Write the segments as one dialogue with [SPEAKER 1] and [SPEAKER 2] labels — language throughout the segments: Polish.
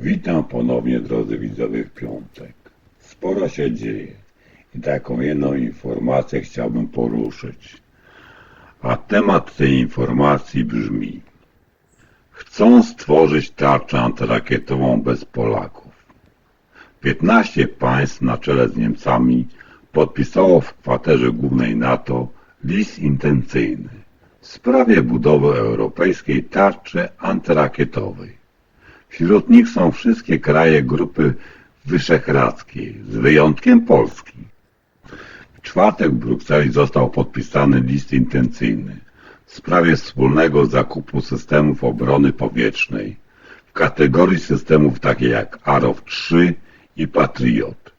[SPEAKER 1] Witam ponownie drodzy widzowie w piątek. Sporo się dzieje i taką jedną informację chciałbym poruszyć. A temat tej informacji brzmi Chcą stworzyć tarczę antyrakietową bez Polaków. 15 państw na czele z Niemcami podpisało w kwaterze głównej NATO list intencyjny w sprawie budowy europejskiej tarczy antyrakietowej. Wśród nich są wszystkie kraje Grupy Wyszehradzkiej, z wyjątkiem Polski. W czwartek w Brukseli został podpisany list intencyjny w sprawie wspólnego zakupu systemów obrony powietrznej w kategorii systemów takie jak Arrow 3 i Patriot.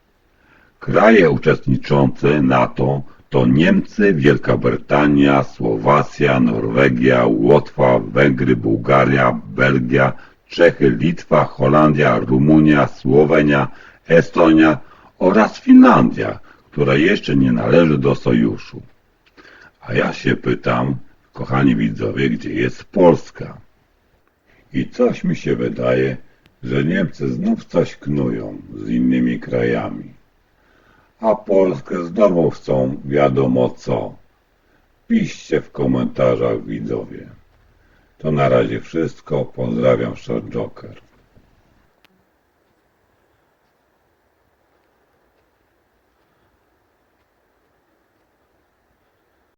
[SPEAKER 1] Kraje uczestniczące NATO to Niemcy, Wielka Brytania, Słowacja, Norwegia, Łotwa, Węgry, Bułgaria, Belgia, Czechy, Litwa, Holandia, Rumunia, Słowenia, Estonia oraz Finlandia, która jeszcze nie należy do sojuszu. A ja się pytam, kochani widzowie, gdzie jest Polska? I coś mi się wydaje, że Niemcy znów coś knują z innymi krajami. A Polskę znowu chcą wiadomo co. Piszcie w komentarzach widzowie. To na razie wszystko. Pozdrawiam, Short Joker.